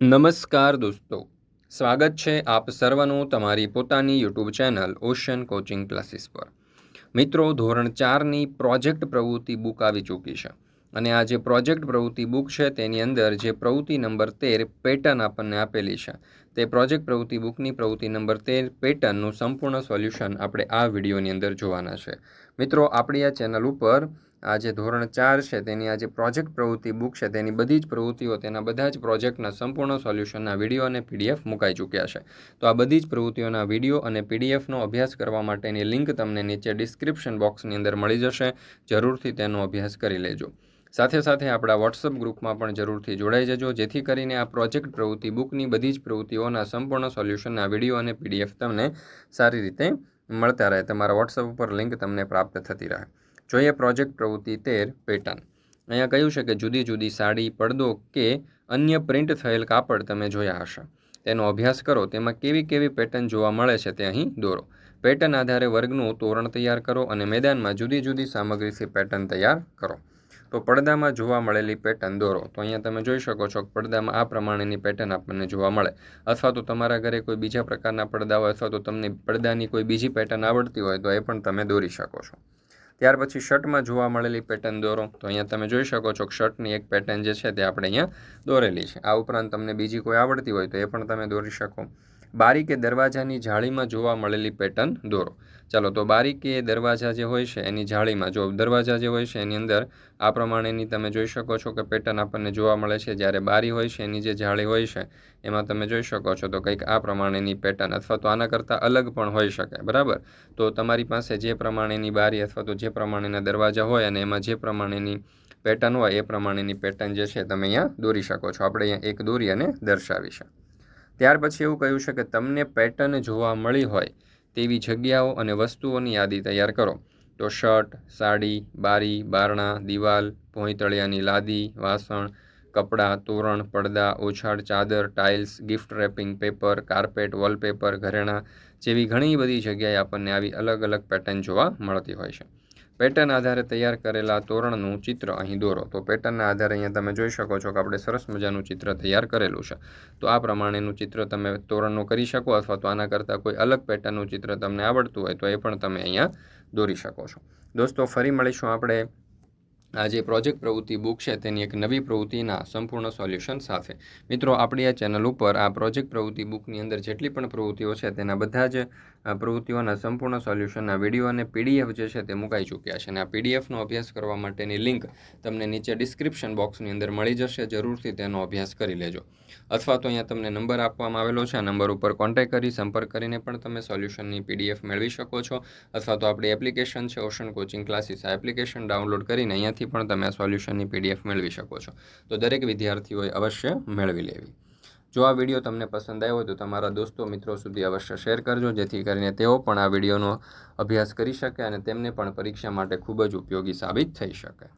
નમસ્કાર દોસ્તો. સ્વાગત છે આપ સર્વનું તમારી પોતાની YouTube channel ocean coaching classes પર. મિત્રો, ધોરણ ચારની પ્રોજેક્ટ પ્રવૃત્તિ બુક આવી ચૂકી છે. અને આ જે પ્રોજેક્ટ પ્રવૃત્તિ બુક છે, તેની અંદર જે પ્રવૃત્તિ નંબર તેર પેટર્ન આપણને આપેલી છે, તે પ્રોજેક્ટ પ્રવૃત્તિ બુકની પ્રવૃત્તિ નંબર તેર પેટર્નનું સંપૂર્ણ સોલ્યુશન આપણે આ વિડીયોની અંદર જોવાના છે. મિત્રો, આપણી આ ચેનલ ઉપર આ જે ધોરણ ચાર છે, તેની આ જે પ્રોજેક્ટ પ્રવૃત્તિ બુક છે, તેની બધી જ પ્રવૃત્તિઓ, તેના બધા જ પ્રોજેક્ટના સંપૂર્ણ સોલ્યુશનના વીડિયો અને પીડીએફ મુકાઈ ચૂક્યા છે. તો આ બધી જ પ્રવૃત્તિઓના વીડિયો અને પીડીએફનો અભ્યાસ કરવા માટેની લિંક તમને નીચે ડિસ્ક્રિપ્શન બોક્સની અંદર મળી જશે. જરૂરથી તેનો અભ્યાસ કરી લેજો. સાથે સાથે આપણા વોટ્સઅપ ગ્રુપમાં પણ જરૂરથી જોડાઈ જજો, જેથી કરીને આ પ્રોજેક્ટ પ્રવૃત્તિ બુકની બધી જ પ્રવૃત્તિઓના સંપૂર્ણ સોલ્યુશનના વીડિયો અને પીડીએફ તમને સારી રીતે મળતા રહે. તમારા વોટ્સઅપ ઉપર લિંક તમને પ્રાપ્ત થતી રહે. જોઈએ પ્રોજેક્ટ પ્રવૃત્તિ તેર, પેટર્ન. અહીંયા કહ્યું છે કે જુદી જુદી સાડી, પડદો કે અન્ય પ્રિન્ટ થયેલ કાપડ તમે જોયા હશે. તેનો અભ્યાસ કરો, તેમાં કેવી કેવી પેટર્ન જોવા મળે છે તે અહીં દોરો. પેટર્ન આધારે વર્ગનું તોરણ તૈયાર કરો અને મેદાનમાં જુદી જુદી સામગ્રીથી પેટર્ન તૈયાર કરો. તો પડદામાં જોવા મળેલી પેટર્ન દોરો. તો અહીંયા તમે જોઈ શકો છો કે પડદામાં આ પ્રમાણેની પેટર્ન આપણને જોવા મળે. અથવા તો તમારા ઘરે કોઈ બીજા પ્રકારના પડદા હોય અથવા તો તમને પડદાની કોઈ બીજી પેટર્ન આવડતી હોય તો એ પણ તમે દોરી શકો છો. ત્યાર પછી શર્ટમાં જોવા મળેલી પેટર્ન દોરો. તો અહીંયા તમે જોઈ શકો છો શર્ટની એક પેટર્ન જે છે તે આપણે અહીંયા દોરેલી છે. આ ઉપરાંત તમને બીજી કોઈ આવડતી હોય તો એ પણ તમે દોરી શકો. બારી કે દરવાજાની જાળીમાં જોવા મળેલી પેટર્ન દોરો. ચાલો, તો બારી કે દરવાજા જે હોય છે, એની જાળીમાં જો દરવાજા જે હોય છે, એની અંદર આ પ્રમાણેની તમે જોઈ શકો છો કે પેટર્ન આપણને જોવા મળે છે. જ્યારે બારી હોય છે, એની જે જાળી હોય છે, એમાં તમે જોઈ શકો છો તો કંઈક આ પ્રમાણેની પેટર્ન અથવા તો આના કરતાં અલગ પણ હોઈ શકે, બરાબર? તો તમારી પાસે જે પ્રમાણેની બારી અથવા તો જે પ્રમાણેના દરવાજા હોય અને એમાં જે પ્રમાણેની પેટર્ન હોય, એ પ્રમાણેની પેટર્ન જે છે, તમે અહીંયા દોરી શકો છો. આપણે અહીંયા એક દોરી અને દર્શાવી છે ત્યાર પછી એવું કહ્યું છે કે તમને પેટર્ન જોવા મળી હોય તેવી જગ્યાઓ અને વસ્તુઓની યાદી તૈયાર કરો. તો શર્ટ સાડી, બારી, બારણા, દિવાલ, ભોંયતળિયાની લાદી, વાસણ, કપડાં, તોરણ, પડદા ઓછાડ ચાદર tiles gift wrapping paper carpet wallpaper ઘરેણાં જેવી ઘણી બધી જગ્યાએ આપણને આવી અલગ અલગ પેટર્ન જોવા મળતી હોય છે. પેટર્ન આધારે તૈયાર કરેલા તોરણનું ચિત્ર અહીં દોરો. તો પેટર્નના આધારે અહીંયા તમે જોઈ શકો છો કે આપણે સરસ મજાનું ચિત્ર તૈયાર કરેલું છે. તો આ પ્રમાણેનું ચિત્ર તમે તોરણનું કરી શકો અથવા તો આના કરતાં કોઈ અલગ પેટર્નનું ચિત્ર તમને આવડતું હોય તો એ પણ તમે અહીંયા દોરી શકો છો. દોસ્તો, ફરી મળીશું આપણે આ જે પ્રોજેક્ટ પ્રવૃત્તિ બુક છે, તેની એક નવી પ્રવૃત્તિના સંપૂર્ણ સોલ્યુશન સાથે. મિત્રો, આપણી આ ચેનલ ઉપર આ પ્રોજેક્ટ પ્રવૃત્તિ બુકની અંદર જેટલી પણ પ્રવૃત્તિઓ છે, તેના બધા જ પ્રવૃત્તિઓના સંપૂર્ણ સોલ્યુશનના વીડિયો અને પીડીએફ જે છે, તે મુકાઈ ચૂક્યા છે. અને આ પીડીએફનો અભ્યાસ કરવા માટેની લિંક તમને નીચે ડિસ્ક્રિપ્શન બોક્સની અંદર મળી જશે. જરૂરથી તેનો અભ્યાસ કરી લેજો. અથવા તો અહીંયા તમને નંબર આપવામાં આવેલો છે. આ નંબર ઉપર કોન્ટેક્ટ કરી સંપર્ક કરીને પણ તમે સોલ્યુશનની પીડીએફ મેળવી શકો છો. અથવા તો આપણી એપ્લિકેશન છે, ઓશન કોચિંગ ક્લાસીસ. આ એપ્લિકેશન ડાઉનલોડ કરીને અહીંયાથી પણ તમે સોલ્યુશનની પીડીએફ મેળવી શકો છો. તો દરેક વિદ્યાર્થીઓએ અવશ્ય મેળવી લેવી. જો આ વીડિયો તમને પસંદ આવ્યો તો તમારા દોસ્તો મિત્રો સુધી અવશ્ય શેર કરજો, જેથી કરીને તેઓ પણ આ વિડીયોનો અભ્યાસ કરી શકે અને તેમને પણ પરીક્ષા માટે ખૂબ જ ઉપયોગી સાબિત થઈ શકે.